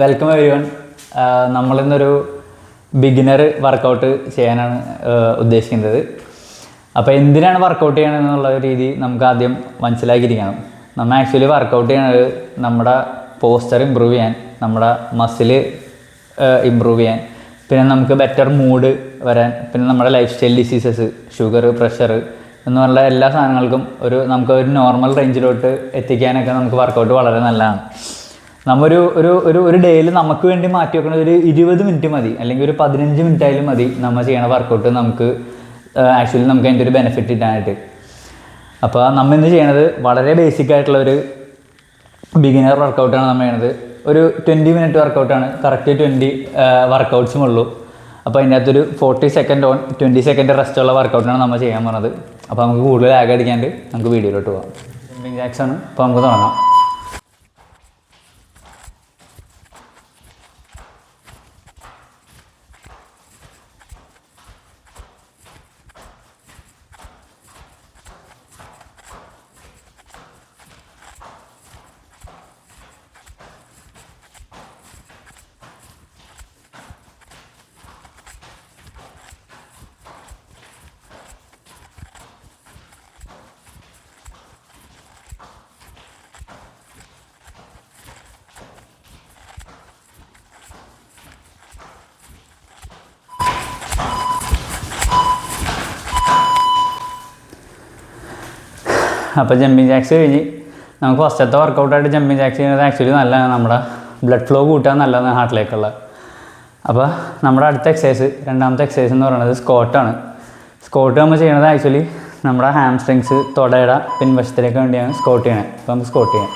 Welcome everyone നമ്മളിന്നൊരു beginner workout ചെയ്യാനാണ് ഉദ്ദേശിക്കുന്നത്. അപ്പോൾ എന്തിനാണ് വർക്കൗട്ട് ചെയ്യണമെന്നുള്ള രീതി നമുക്ക് ആദ്യം മനസ്സിലാക്കിയിരിക്കണം. നമ്മൾ ആക്ച്വലി വർക്കൗട്ട് ചെയ്യണത് നമ്മുടെ പോസ്റ്റർ ഇമ്പ്രൂവ് ചെയ്യാൻ നമ്മുടെ മസിൽ ഇമ്പ്രൂവ് ചെയ്യാൻ. പിന്നെ നമുക്ക് ബെറ്റർ മൂഡ് വരാൻ പിന്നെ നമ്മുടെ lifestyle diseases sugar pressure എന്ന് പറഞ്ഞ എല്ലാ സാധനങ്ങൾക്കും ഒരു നമുക്ക് ഒരു നോർമൽ റേഞ്ചിലോട്ട് എത്തിക്കാനൊക്കെ നമുക്ക് വർക്കൗട്ട് വളരെ നല്ലതാണ്. നമ്മൊരു ഒരു ഒരു ഒരു ഡേയിൽ നമുക്ക് വേണ്ടി മാറ്റി വെക്കണ ഒരു ഇരുപത് മിനിറ്റ് മതി. അല്ലെങ്കിൽ ഒരു പതിനഞ്ച് മിനിറ്റ് ആയാലും മതി നമ്മൾ ചെയ്യണ വർക്കൗട്ട് നമുക്ക് ആക്ച്വലി നമുക്ക് അതിന്റെ ഒരു ബെനിഫിറ്റ് കിട്ടാനായിട്ട് അപ്പോൾ നമ്മൾ ഇന്ന് ചെയ്യണത്? വളരെ ബേസിക് ആയിട്ടുള്ള ഒരു ബിഗിനർ വർക്കൗട്ടാണ് നമ്മൾ ചെയ്യണത്. ഒരു ട്വന്റി മിനിറ്റ് വർക്കൗട്ടാണ് കറക്റ്റ് ട്വന്റി വർക്കൗട്ട്സും ഉള്ളൂ. അപ്പോൾ അതിന്റെ അകത്തൊരു forty second on twenty second rest ഉള്ള വർക്കൗട്ടാണ് നമ്മൾ ചെയ്യാൻ പറഞ്ഞത് അപ്പോൾ നമുക്ക് കൂടുതൽ ആഗ് അടിക്കാണ്ട് നമുക്ക് വീഡിയോയിലോട്ട് പോകാം ജാക്സ് ആണ്. അപ്പോൾ നമുക്ക് തുടങ്ങാം. അപ്പോൾ ജമ്പിങ് ജാക്സ് കഴിഞ്ഞ് നമുക്ക് ഫസ്റ്റത്തെ വർക്കൗട്ടായിട്ട് ജമ്പിങ് ജാക്സ് ചെയ്യുന്നത് ആക്ച്വലി നല്ലതാണ്. നമ്മുടെ ബ്ലഡ് ഫ്ലോ കൂട്ടാൻ നല്ലതാണ് ഹാർട്ടിലേക്കുള്ള അപ്പോൾ നമ്മുടെ അടുത്ത എക്സസൈസ് രണ്ടാമത്തെ എക്സസൈസ് എന്ന് പറയുന്നത് സ്കോട്ടാണ് സ്കോട്ട് നമ്മൾ ചെയ്യണത് ആക്ച്വലി നമ്മുടെ ഹാം സ്ട്രിങ്സ് തുടയുടെ പിൻവശത്തിലേക്ക് വേണ്ടിയാണ് സ്കോട്ട് ചെയ്യണത് അപ്പോൾ നമുക്ക് സ്കോട്ട് ചെയ്യാം.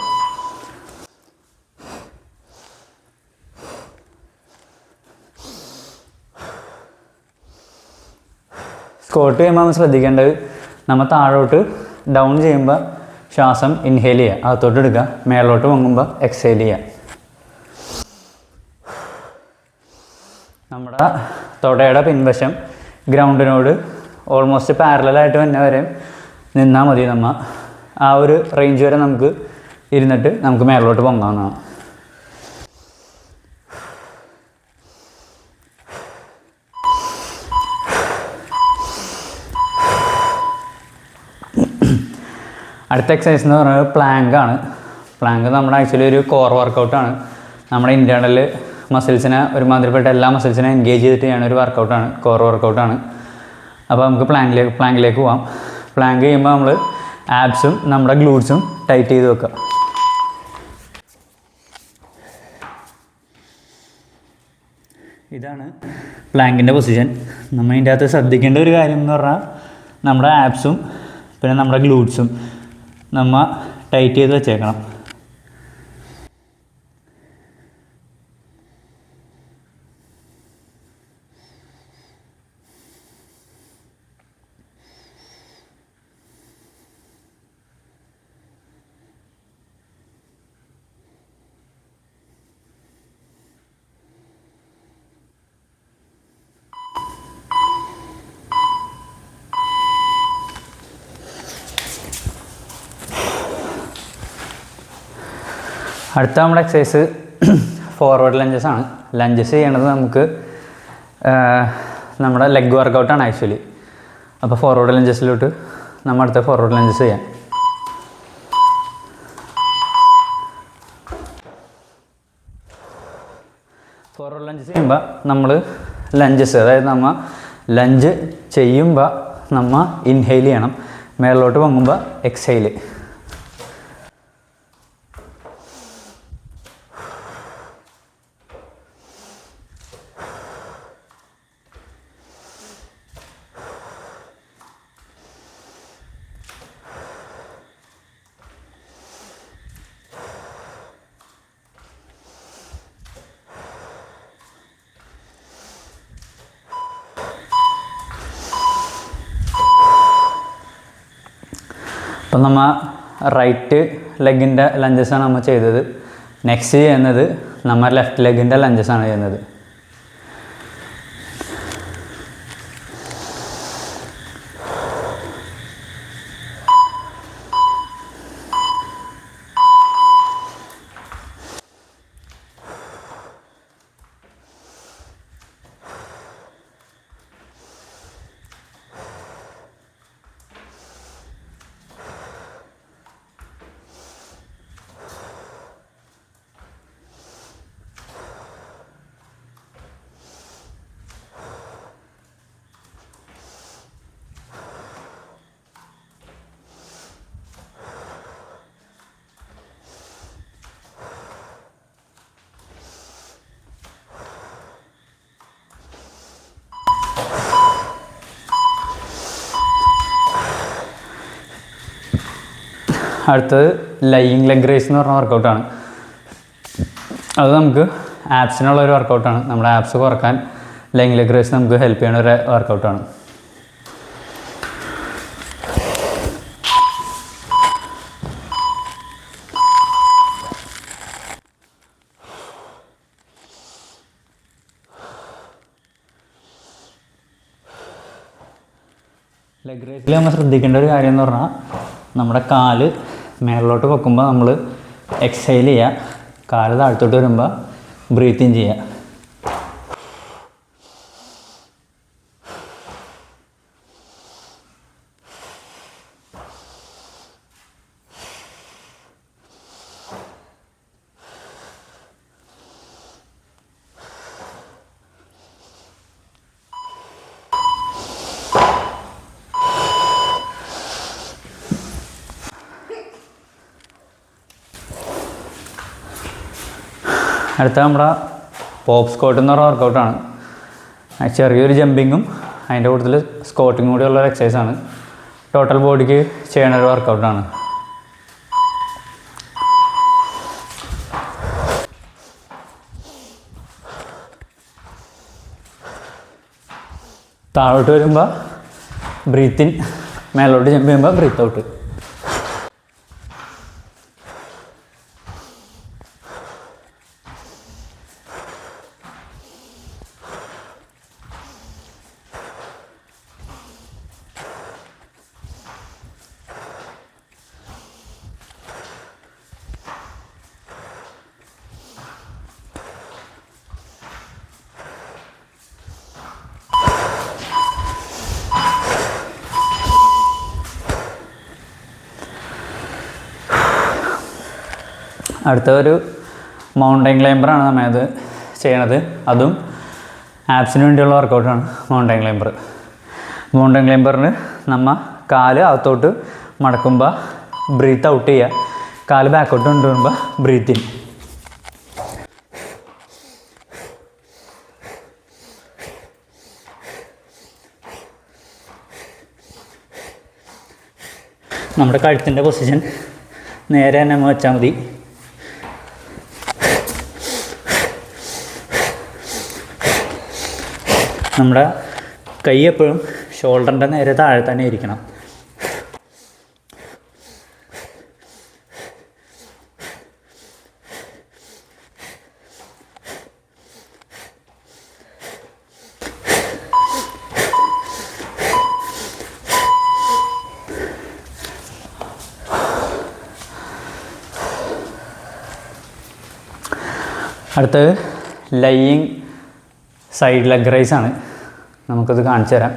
സ്കോട്ട് ചെയ്യുമ്പോൾ നമ്മൾ ശ്രദ്ധിക്കേണ്ടത് നമ്മൾ താഴോട്ട് ഡൗൺ ചെയ്യുമ്പോൾ ശ്വാസം ഇൻഹേൽ ചെയ്യുക അകത്തോട്ട് എടുക്കുക മേലോട്ട് പൊങ്ങുമ്പോൾ എക്സേൽ ചെയ്യുക നമ്മുടെ തുടയുടെ പിൻവശം ഗ്രൗണ്ടിനോട് ഓൾമോസ്റ്റ് പാരലായിട്ട് തന്നെ വരെ നിന്നാൽ മതി നമ്മൾ ആ ഒരു റേഞ്ച് വരെ നമുക്ക് ഇരുന്നിട്ട് നമുക്ക് മേലോട്ട് പൊങ്ങാവുന്നതാണ്. അടുത്ത എക്സസൈസ് എന്ന് പറയുന്നത് പ്ലാങ്ക് ആണ്. പ്ലാങ്ക് നമ്മുടെ ആക്ച്വലി ഒരു കോർ വർക്കൗട്ടാണ് നമ്മുടെ ഇന്റേർണൽ മസിൽസിനെ ഒരുമാതിരിപ്പെട്ട എല്ലാ മസിൽസിനെ എൻഗേജ് ചെയ്തിട്ട് ചെയ്യുന്ന ഒരു വർക്കൗട്ടാണ് കോർ വർക്കൗട്ടാണ് അപ്പോൾ നമുക്ക് പ്ലാങ്കിലേക്ക് പ്ലാങ്കിലേക്ക് പോവാം. പ്ലാങ്ക് ചെയ്യുമ്പോൾ നമ്മൾ ആബ്സും നമ്മുടെ ഗ്ലൂട്ട്സും ടൈറ്റ് ചെയ്ത് വെക്കുക. ഇതാണ് പ്ലാങ്കിന്റെ പൊസിഷൻ നമ്മൾ ഇതിന്റെ അകത്ത് ശ്രദ്ധിക്കേണ്ട ഒരു കാര്യം എന്ന് പറഞ്ഞാൽ നമ്മുടെ ആപ്സും പിന്നെ നമ്മുടെ ഗ്ലൂട്ട്സും നമ്മ ടൈറ്റ് ചെയ്ത് വെച്ചേക്കണം. അടുത്ത നമ്മുടെ എക്സസൈസ് ഫോർവേഡ് ലഞ്ചസ് ആണ്. ലഞ്ചസ് ചെയ്യണത് നമുക്ക് നമ്മുടെ ലെഗ് വർക്കൗട്ടാണ് ആക്ച്വലി അപ്പോൾ ഫോർവേഡ് ലഞ്ചസിലോട്ട് നമ്മൾ അടുത്ത ഫോർവേഡ് ലഞ്ചസ് ചെയ്യാം. ഫോർവേഡ് ലഞ്ചസ് ചെയ്യുമ്പോൾ നമ്മൾ ലഞ്ചസ് അതായത് നമ്മൾ ലഞ്ച് ചെയ്യുമ്പോൾ നമ്മൾ ഇൻഹെയിൽ ചെയ്യണം. മേളിലോട്ട് പൊങ്ങുമ്പോൾ എക്സൈൽ അപ്പം നമ്മൾ റൈറ്റ് ലെഗിന്റെ ആണ് നമ്മൾ ചെയ്തത്. നെക്സ്റ്റ് ചെയ്യുന്നത് നമ്മൾ ലെഫ്റ്റ് ലെഗിന്റെ ആണ് ചെയ്യുന്നത്. അടുത്തത് ലൈയിങ് ലെഗ് റേസ് എന്ന് പറഞ്ഞ വർക്കൗട്ടാണ് അത് നമുക്ക് ആപ്സിനുള്ള ഒരു വർക്കൗട്ടാണ് നമ്മുടെ ആപ്സ് കുറയ്ക്കാൻ ലൈങ് ലെഗ് റേസ് നമുക്ക് ഹെൽപ്പ് ചെയ്യുന്ന ഒരു വർക്കൗട്ടാണ് ലെഗ് റേസിൽ നമ്മൾ ശ്രദ്ധിക്കേണ്ട ഒരു കാര്യം എന്ന് പറഞ്ഞാൽ നമ്മുടെ കാൽ മേളിലോട്ട് വെക്കുമ്പോൾ നമ്മൾ എക്സൈൽ ചെയ്യുക കാൽ താഴത്തോട്ട് വരുമ്പോൾ ബ്രീത്തിങ് ചെയ്യുക അടുത്ത നമ്മുടെ പോപ്പ് സ്കോട്ട് എന്ന് പറഞ്ഞ വർക്കൗട്ടാണ് ചെറിയൊരു ജമ്പിങ്ങും അതിന്റെ കൂട്ടത്തിൽ സ്കോട്ടിങ്ങും കൂടിയുള്ള ഒരു എക്സസൈസാണ് ടോട്ടൽ ബോഡിക്ക് ചെയ്യണ ഒരു വർക്കൗട്ടാണ് താഴോട്ട് വരുമ്പോൾ ബ്രീത്തിൻ മേലോട്ട് ജമ്പ് ചെയ്യുമ്പോൾ ബ്രീത്ത് ഔട്ട് അടുത്ത ഒരു മൗണ്ടൻ ക്ലൈംബറാണ് നമ്മൾ അത് ചെയ്യണത്. അതും ആപ്സിന് വേണ്ടിയുള്ള വർക്കൗട്ടാണ് മൗണ്ടൻ ക്ലൈംബർ മൗണ്ടൻ ക്ലൈംബറിന് നമ്മൾ കാൽ അകത്തോട്ട് മടക്കുമ്പോൾ ബ്രീത്ത് ഔട്ട് ചെയ്യുക കാൽ ബാക്കോട്ട് കൊണ്ടുവരുമ്പോൾ ബ്രീത്ത് ഇൻ നമ്മുടെ കഴുത്തിന്റെ പൊസിഷൻ നേരെ തന്നെ വെച്ചാൽ മതി. നമ്മുടെ കൈ എപ്പോഴും ഷോൾഡറിന്റെ നേരെ താഴെ തന്നെ ഇരിക്കണം. അടുത്തത് ലൈയിങ് സൈഡ് ലെഗ് റൈസ് ആണ്. നമുക്കത് കാണിച്ചു തരാം.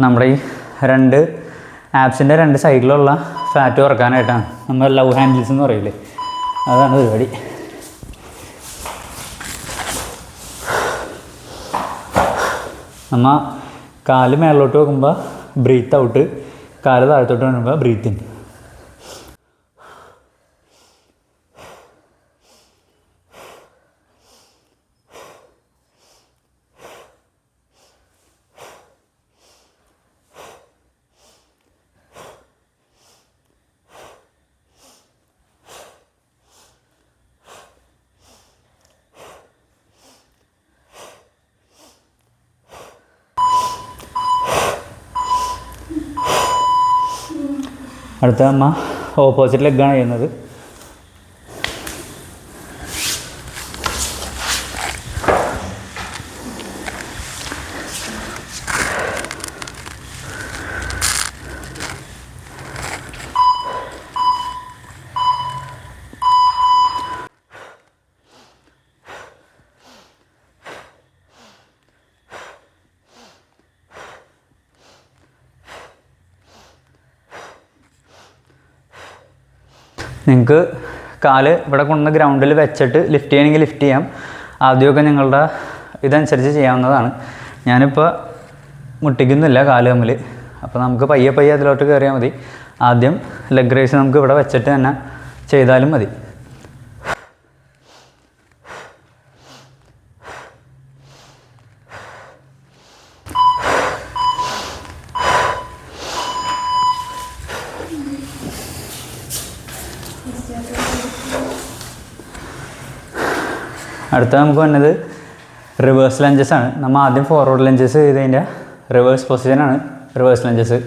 നമ്മുടെ ഈ രണ്ട് ആപ്സിന്റെ രണ്ട് സൈഡിലുള്ള ഫാറ്റ് കുറക്കാനായിട്ടാണ് നമ്മൾ ലവ് ഹാൻഡിൽസ് എന്ന് പറയില്ലേ? അതാണ് പരിപാടി. നമ്മൾ കാൽ മേളിലോട്ട് വെക്കുമ്പോൾ ബ്രീത്ത് ഔട്ട് കാൽ താഴത്തോട്ട് വരുമ്പോൾ ബ്രീത്ത് ഇൻ അടുത്ത അമ്മ ഓപ്പോസിറ്റ് ലെഗാണ് ചെയ്യുന്നത്. നിങ്ങൾക്ക് കാൽ ഇവിടെ കൊണ്ടുവന്ന് ഗ്രൗണ്ടിൽ വെച്ചിട്ട് ലിഫ്റ്റ് ചെയ്യണമെങ്കിൽ ലിഫ്റ്റ് ചെയ്യാം. ആദ്യമൊക്കെ നിങ്ങളുടെ ഇതനുസരിച്ച് ചെയ്യാവുന്നതാണ്. ഞാനിപ്പോൾ മുട്ടിക്കുന്നില്ല കാൽ തമ്മിൽ അപ്പോൾ നമുക്ക് പയ്യെ പയ്യെ അതിലോട്ട് കയറിയാൽ മതി. ആദ്യം ലെഗ് റേസ് നമുക്ക് ഇവിടെ വെച്ചിട്ട് തന്നെ ചെയ്താലും മതി. അടുത്ത നമുക്ക് വന്നത് റിവേഴ്സ് ലഞ്ചസ് ആണ്. നമ്മൾ ആദ്യം ഫോർവേഡ് ലഞ്ചസ് ചെയ്തതിന്റെ റിവേഴ്സ് പൊസിഷനാണ് റിവേഴ്സ് ലഞ്ചസ്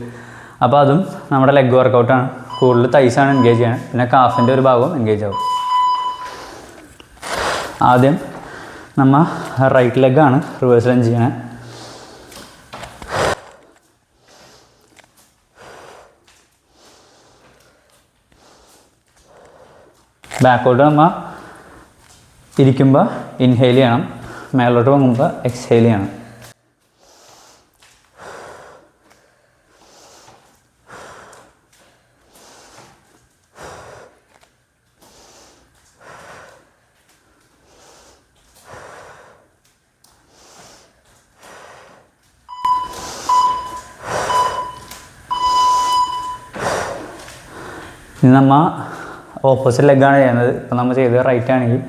അപ്പോൾ അതും നമ്മുടെ ലെഗ് വർക്കൗട്ടാണ് കൂടുതൽ തൈസാണ് എൻഗേജ് ചെയ്യണം പിന്നെ കാഫിന്റെ ഒരു ഭാഗവും എൻഗേജ് ആവും. ആദ്യം നമ്മൾ റൈറ്റ് ലെഗാണ് റിവേഴ്സ് ലഞ്ച് ചെയ്യണത് ബാക്കോട്ട് നമ്മൾ ഇരിക്കുമ്പോൾ ഇൻഹെയിൽ ചെയ്യണം. മേലോട്ട് പൊങ്ങുമ്പോൾ എക്സ്ഹെയിൽ ചെയ്യണം. ഇനി നമ്മ ഓപ്പോസിറ്റ് ലെഗാണ് ചെയ്യുന്നത്. ഇപ്പം നമ്മൾ ചെയ്തത് റൈറ്റ് ആണെങ്കിൽ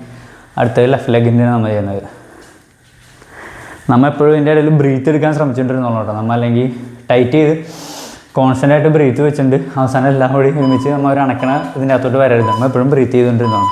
അടുത്തത് ലെഫ്റ്റ് ലെഗിന്റെയാണ് നമ്മൾ ചെയ്യുന്നത്? നമ്മൾ എപ്പോഴും ഇതിന്റെ ഇടയിൽ ബ്രീത്ത് എടുക്കാൻ ശ്രമിച്ചിട്ടുണ്ടെന്നുള്ളൂ കേട്ടോ. നമ്മൾ അല്ലെങ്കിൽ ടൈറ്റ് ചെയ്ത് കോൺസ്റ്റന്റ് ആയിട്ട് ബ്രീത്ത് വെച്ചിട്ടുണ്ട്. അവസാനം എല്ലാം കൂടി ഒരുമിച്ച് നമ്മൾ ഒരു അണക്കണ ഇതിന്റെ അകത്തോട്ട് വരരുത്. നമ്മൾ എപ്പോഴും ബ്രീത്ത് ചെയ്തുകൊണ്ടിരുന്നോളൂ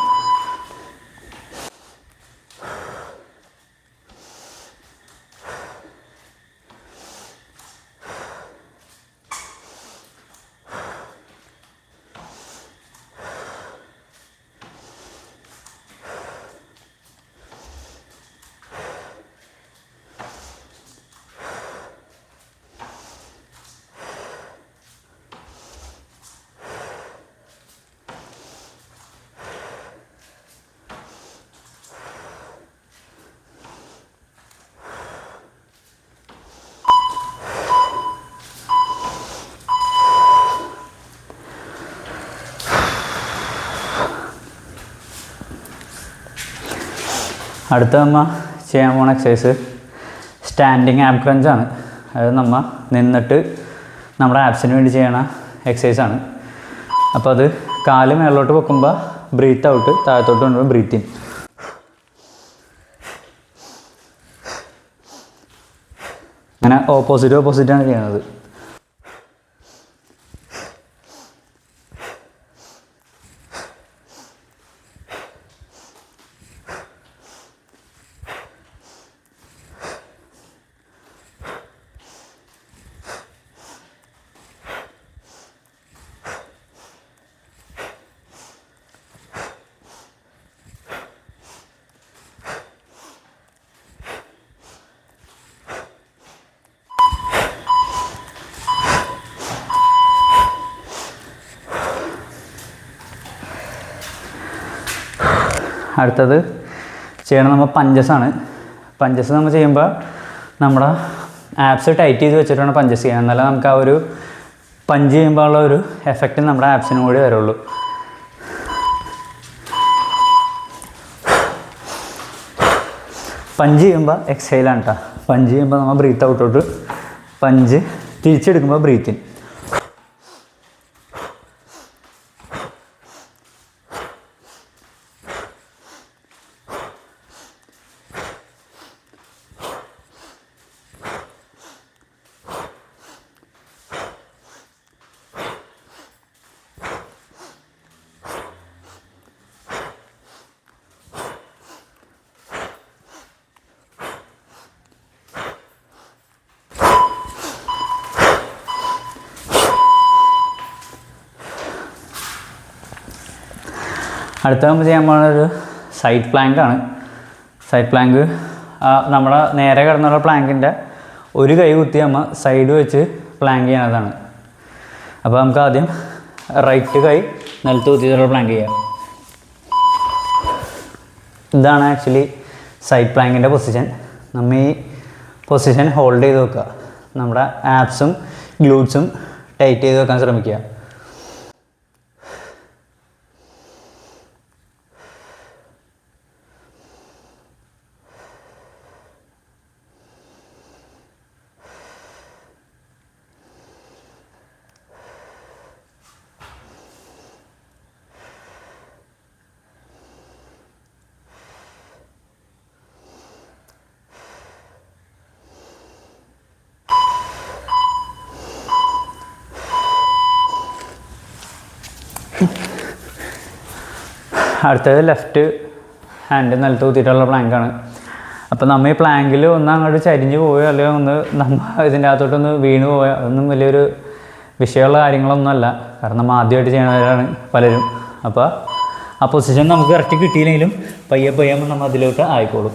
അടുത്ത നമ്മ ചെയ്യാൻ പോണ എക്സസൈസ് സ്റ്റാൻഡിങ് ആപ് ക്രഞ്ചാണ് അത് നമ്മ നിന്നിട്ട് നമ്മുടെ ആപ്സിന് വേണ്ടി ചെയ്യണ ആണ്. അപ്പോൾ അത് കാൽ മേളിലോട്ട് വെക്കുമ്പോൾ ബ്രീത്ത് ഔട്ട് താഴത്തോട്ട് കൊണ്ടുപോയി ബ്രീത്ത് ഇൻ അങ്ങനെ ഓപ്പോസിറ്റ് ആണ് ചെയ്യുന്നത് അടുത്തത് ചെയ്യണം നമ്മൾ പഞ്ചസാണ് പഞ്ചസ് നമ്മൾ ചെയ്യുമ്പോൾ നമ്മുടെ ആപ്സ് ടൈറ്റ് ചെയ്ത് വെച്ചിട്ടാണ് പഞ്ചസ് ചെയ്യുക എന്നാലേ നമുക്ക് ആ ഒരു പഞ്ച് ചെയ്യുമ്പോൾ ഉള്ള ഒരു എഫക്റ്റ് നമ്മുടെ ആപ്സിനും കൂടി വരുള്ളൂ. പഞ്ച് ചെയ്യുമ്പോൾ എക്സൈലാണ് കേട്ടോ പഞ്ച് ചെയ്യുമ്പോൾ നമ്മൾ ബ്രീത്ത് ഔട്ടോട്ട് പഞ്ച് തിരിച്ചെടുക്കുമ്പോൾ ബ്രീത്ത് ഇൻ അടുത്ത നമ്മൾ ചെയ്യാൻ പോകുന്നത് സൈഡ് പ്ലാങ്ക് ആണ്. സൈഡ് പ്ലാങ്ക് നമ്മുടെ നേരെ കിടന്നുള്ള പ്ലാങ്കിന്റെ ഒരു കൈ കുത്തി നമ്മൾ സൈഡ് വെച്ച് പ്ലാങ്ക് ചെയ്യുന്നതാണ് അപ്പോൾ നമുക്ക് ആദ്യം റൈറ്റ് കൈ നിലത്ത് കുത്തിയിട്ടുള്ള പ്ലാങ്ക് ചെയ്യാം. ഇതാണ് ആക്ച്വലി സൈഡ് പ്ലാങ്കിന്റെ പൊസിഷൻ നമ്മൾ ഈ പൊസിഷൻ ഹോൾഡ് ചെയ്ത് വെക്കുക നമ്മുടെ ആപ്സും ഗ്ലൂട്ട്സും ടൈറ്റ് ചെയ്ത് വെക്കാൻ ശ്രമിക്കുക അടുത്തത് ലെഫ്റ്റ് ഹാൻഡ് നിലത്ത് കുത്തിയിട്ടുള്ള പ്ലാങ്കാണ് അപ്പോൾ നമ്മൾ ഈ പ്ലാങ്കിൽ ഒന്ന് അങ്ങോട്ട് ചരിഞ്ഞ് പോയോ അല്ലെങ്കിൽ ഒന്ന് നമ്മൾ ഇതിന്റെ അകത്തോട്ടൊന്ന് വീണ് പോയോ അതൊന്നും വലിയൊരു വിഷയമുള്ള കാര്യങ്ങളൊന്നുമല്ല കാരണം നമ്മൾ ആദ്യമായിട്ട് ചെയ്യുന്നവരാണ് പലരും. അപ്പോൾ ആ പൊസിഷൻ നമുക്ക് കറക്റ്റ് കിട്ടിയില്ലെങ്കിലും പയ്യെ പയ്യെ നമ്മൾ അതിലോട്ട് ആയിക്കോളും.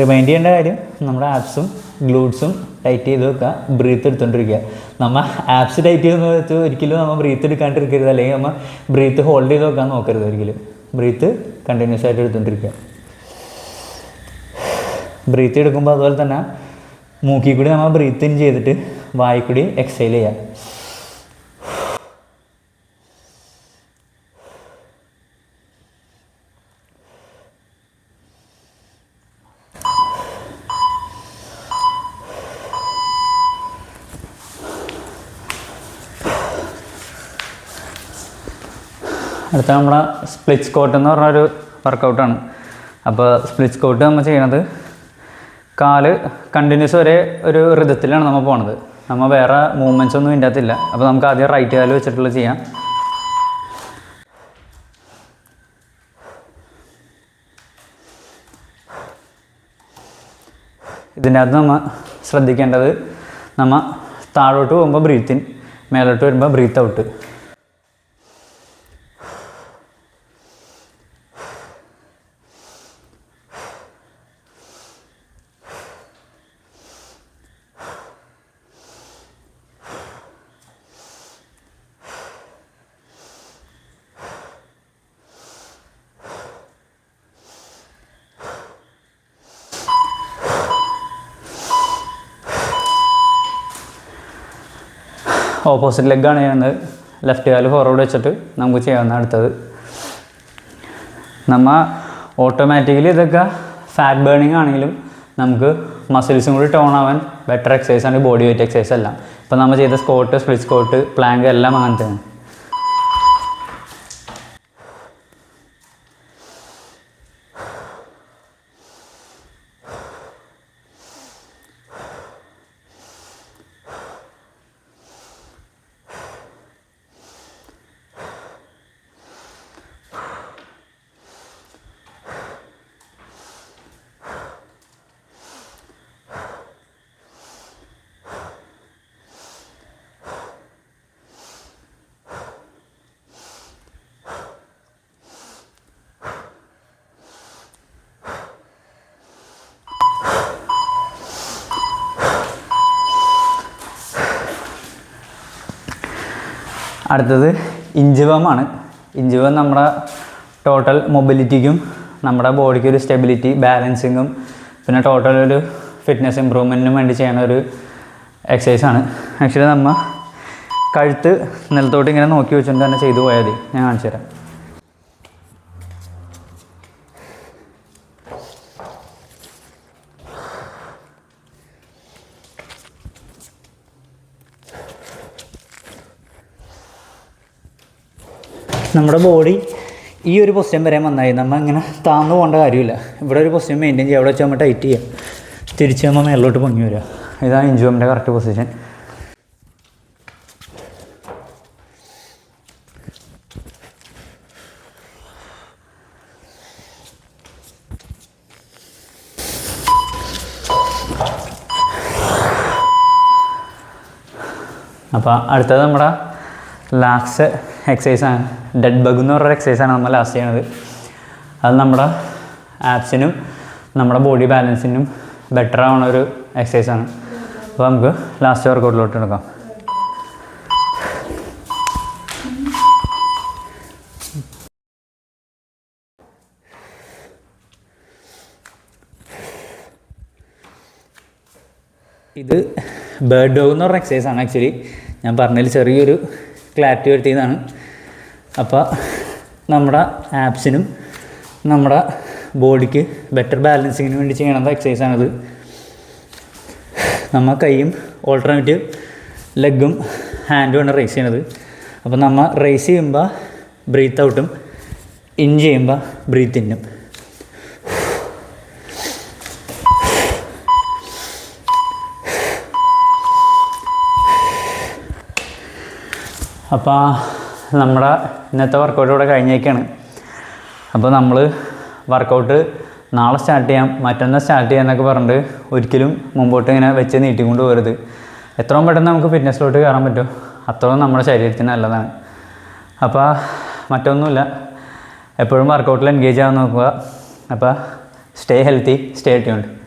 റിമൈൻഡ് ചെയ്യേണ്ട കാര്യം നമ്മുടെ ആപ്സും ഗ്ലൂട്ട്സും ടൈറ്റ് ചെയ്ത് വെക്കുക ബ്രീത്ത് എടുത്തുകൊണ്ടിരിക്കുക നമ്മൾ ആപ്സ് ടൈറ്റ് ചെയ്തെന്ന് വെച്ച് ഒരിക്കലും നമ്മൾ ബ്രീത്ത് എടുക്കാണ്ടിരിക്കരുത്. അല്ലെങ്കിൽ നമ്മൾ ബ്രീത്ത് ഹോൾഡ് ചെയ്ത് വെക്കാൻ നോക്കരുത് ഒരിക്കലും. ബ്രീത്ത് കണ്ടിന്യൂസ് ആയിട്ട് എടുത്തുകൊണ്ടിരിക്കുക ബ്രീത്ത് എടുക്കുമ്പോൾ അതുപോലെ തന്നെ മൂക്കിൽ കൂടി നമ്മൾ ബ്രീത്ത് ഇൻ ചെയ്തിട്ട് വായിൽ കൂടി എക്സൈൽ ചെയ്യുക അടുത്ത നമ്മുടെ സ്പ്ലിറ്റ് സ്കോട്ട് എന്ന് പറഞ്ഞൊരു വർക്കൗട്ടാണ് അപ്പോൾ സ്പ്ലിറ്റ് സ്കോട്ട് നമ്മൾ ചെയ്യണത് കാൽ കണ്ടിന്യൂസ് ഒരേ ഒരു ഋതത്തിലാണ് നമ്മൾ പോണത്. നമ്മൾ വേറെ മൂവ്മെന്റ്സ് ഒന്നും ഇതിന്റെ അകത്തില്ല. അപ്പോൾ നമുക്ക് ആദ്യം റൈറ്റ് കാൽ വെച്ചിട്ടുള്ള ചെയ്യാം. ഇതിന്റെ അകത്ത് നമ്മൾ ശ്രദ്ധിക്കേണ്ടത് നമ്മൾ താഴോട്ട് പോകുമ്പോൾ ബ്രീത്തിൻ മേലോട്ട് വരുമ്പോൾ ബ്രീത്ത് ഔട്ട് ഓപ്പോസിറ്റ് ലെഗാണ് ചെയ്യുന്നത് ലെഫ്റ്റ് കാൽ ഫോർവേഡ് വെച്ചിട്ട് നമുക്ക് ചെയ്യാവുന്ന അടുത്തത്. നമ്മൾ ഓട്ടോമാറ്റിക്കലി ഇതൊക്കെ ഫാറ്റ് ബേണിംഗ് ആണെങ്കിലും നമുക്ക് മസിൽസും കൂടി ടോൺ ആവാൻ ബെറ്റർ എക്സസൈസ് ആണ് ബോഡി വെയിറ്റ് എക്സസൈസ് എല്ലാം. ഇപ്പോൾ നമ്മൾ ചെയ്ത സ്കോട്ട് സ്പ്ലിറ്റ് സ്കോട്ട് പ്ലാങ്ക് എല്ലാം അങ്ങനത്തെയാണ്. അടുത്തത് ഇഞ്ചിവമാണ്. ഇഞ്ചിവം നമ്മുടെ ടോട്ടൽ മൊബിലിറ്റിക്കും നമ്മുടെ ബോഡിക്ക് ഒരു സ്റ്റെബിലിറ്റി ബാലൻസിങ്ങും പിന്നെ ടോട്ടൽ ഒരു ഫിറ്റ്നസ് ഇമ്പ്രൂവ്മെന്റിനും വേണ്ടി ചെയ്യുന്ന ഒരു എക്സസൈസാണ് ആക്ച്വലി നമ്മൾ കഴുത്ത് നിലത്തോട്ട് ഇങ്ങനെ നോക്കി വെച്ചുകൊണ്ട് തന്നെ ചെയ്തു പോയാൽ മതി. ഞാൻ കാണിച്ചു തരാം നമ്മുടെ ബോഡി ഈ ഒരു പൊസിഷൻ വരെ വന്നായി. നമ്മൾ ഇങ്ങനെ താന്നു പോകേണ്ട കാര്യമില്ല. ഇവിടെ ഒരു പൊസിഷൻ മെയിന്റെയിൻ ചെയ്യുക അവിടെ വെച്ച് നമ്മൾ ടൈറ്റ് ചെയ്യുക തിരിച്ച് നമ്മൾ മേളിലോട്ട് പൊങ്ങി വരിക ഇതാണ് ഇഞ്ചുവമ്മിന്റെ കറക്റ്റ് പൊസിഷൻ അപ്പോൾ അടുത്തത് നമ്മുടെ ലാസ്റ്റ് എക്സസൈസാണ് ഡെഡ് ബഗ് എന്ന് പറഞ്ഞൊരു എക്സസൈസാണ് നമ്മൾ ലാസ്റ്റ് ചെയ്യണത്. അത് നമ്മുടെ ആപ്സിനും നമ്മുടെ ബോഡി ബാലൻസിനും ബെറ്റർ ആവണ ഒരു എക്സസൈസാണ് അപ്പോൾ നമുക്ക് ലാസ്റ്റ് വർക്കൗട്ടിലോട്ട് എടുക്കാം. ഇത് ബേർഡ് ഡോഗ് എന്ന് പറഞ്ഞ എക്സസൈസാണ് ആക്ച്വലി ഞാൻ പറഞ്ഞതിൽ ചെറിയൊരു ക്ലാരിറ്റി വരുത്തിയതാണ് അപ്പോൾ നമ്മുടെ ആപ്സിനും നമ്മുടെ ബോഡിക്ക് ബെറ്റർ ബാലൻസിങ്ങിന് വേണ്ടി ചെയ്യണത് എക്സസൈസാണിത് നമ്മൾ കൈയും ഓൾട്ടർനേറ്റീവ് ലെഗും ഹാൻഡുമാണ് റേസ് ചെയ്യണത്. അപ്പോൾ നമ്മൾ റേസ് ചെയ്യുമ്പോൾ ബ്രീത്ത് ഔട്ടും ഇൻ ചെയ്യുമ്പോൾ ബ്രീത്ത് ഇന്നും അപ്പോൾ നമ്മുടെ ഇന്നത്തെ വർക്കൗട്ട് ഇവിടെ കഴിഞ്ഞേക്കാണ്. അപ്പോൾ നമ്മൾ വർക്കൗട്ട് നാളെ സ്റ്റാർട്ട് ചെയ്യാം മറ്റന്നാൾ സ്റ്റാർട്ട് ചെയ്യാം എന്നൊക്കെ പറഞ്ഞിട്ട് ഒരിക്കലും മുമ്പോട്ട് ഇങ്ങനെ വെച്ച് നീട്ടിക്കൊണ്ട് പോരുത് എത്രയും പെട്ടെന്ന് നമുക്ക് ഫിറ്റ്നസ്സിലോട്ട് കയറാൻ പറ്റും. അത്രയും നമ്മുടെ ശരീരത്തിന് നല്ലതാണ്. അപ്പോൾ മറ്റൊന്നുമില്ല. എപ്പോഴും വർക്കൗട്ടിൽ എൻഗേജ് ആവാൻ നോക്കുക. അപ്പോൾ സ്റ്റേ ഹെൽത്തി സ്റ്റേ ട്യൂൺഡ്